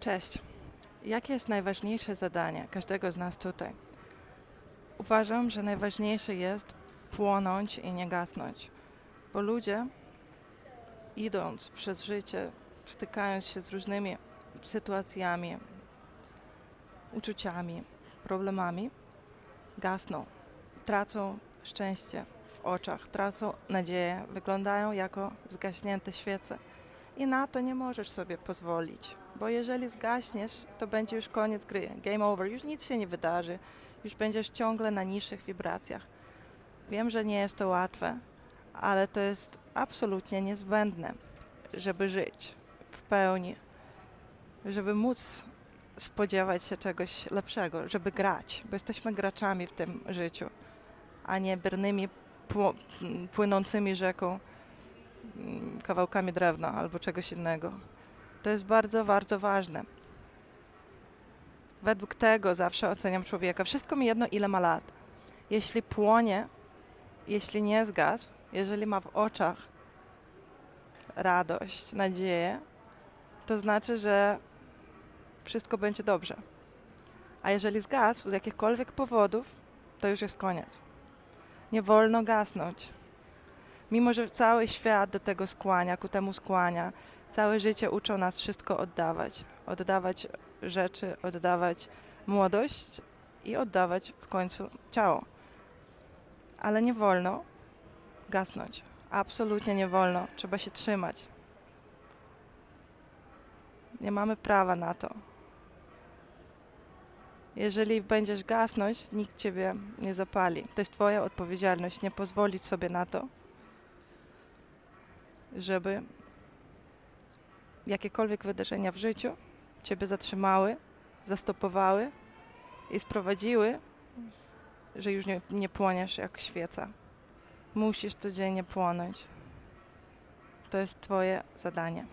Cześć. Jakie jest najważniejsze zadanie każdego z nas tutaj? Uważam, że najważniejsze jest płonąć i nie gasnąć, bo ludzie, idąc przez życie, stykając się z różnymi sytuacjami, uczuciami, problemami, gasną, tracą szczęście w oczach, tracą nadzieję, wyglądają jako zgaśnięte świece. I na to nie możesz sobie pozwolić, bo jeżeli zgaśniesz, to będzie już koniec gry, game over, już nic się nie wydarzy, już będziesz ciągle na niższych wibracjach. Wiem, że nie jest to łatwe, ale to jest absolutnie niezbędne, żeby żyć w pełni, żeby móc spodziewać się czegoś lepszego, żeby grać, bo jesteśmy graczami w tym życiu, a nie biernymi płynącymi rzeką kawałkami drewna albo czegoś innego. To jest bardzo, bardzo ważne. Według tego zawsze oceniam człowieka. Wszystko mi jedno, ile ma lat. Jeśli płonie, jeśli nie zgasł, jeżeli ma w oczach radość, nadzieję, to znaczy, że wszystko będzie dobrze. A jeżeli zgasł z jakichkolwiek powodów, to już jest koniec. Nie wolno gasnąć. Mimo, że cały świat do tego skłania, ku temu skłania, całe życie uczą nas wszystko oddawać. Oddawać rzeczy, oddawać młodość i oddawać w końcu ciało. Ale nie wolno gasnąć. Absolutnie nie wolno. Trzeba się trzymać. Nie mamy prawa na to. Jeżeli będziesz gasnąć, nikt ciebie nie zapali. To jest Twoja odpowiedzialność, nie pozwolić sobie na to, żeby jakiekolwiek wydarzenia w życiu Ciebie zatrzymały, zastopowały i sprowadziły, że już nie, nie płoniesz jak świeca. Musisz codziennie płonąć. To jest Twoje zadanie.